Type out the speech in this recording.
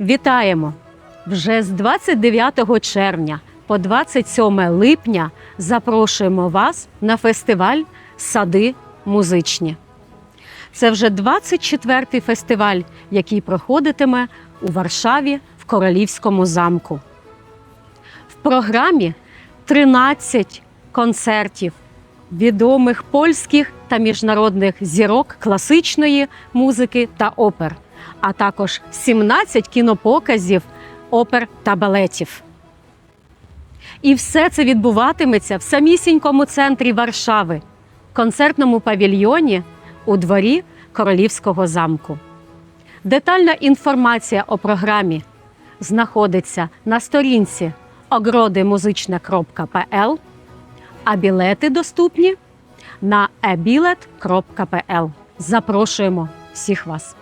Вітаємо! Вже з 29 червня по 27 липня запрошуємо вас на фестиваль Сади музичні. Це вже 24-й фестиваль, який проходитиме у Варшаві в Королівському замку. В програмі 13 концертів відомих польських та міжнародних зірок класичної музики та опер, а також 17 кінопоказів опер та балетів. І все це відбуватиметься в самісінькому центрі Варшави, концертному павільйоні у дворі Королівського замку. Детальна інформація о програмі знаходиться на сторінці огродимузичне.пл, а білети доступні на ebilet.pl. Запрошуємо всіх вас!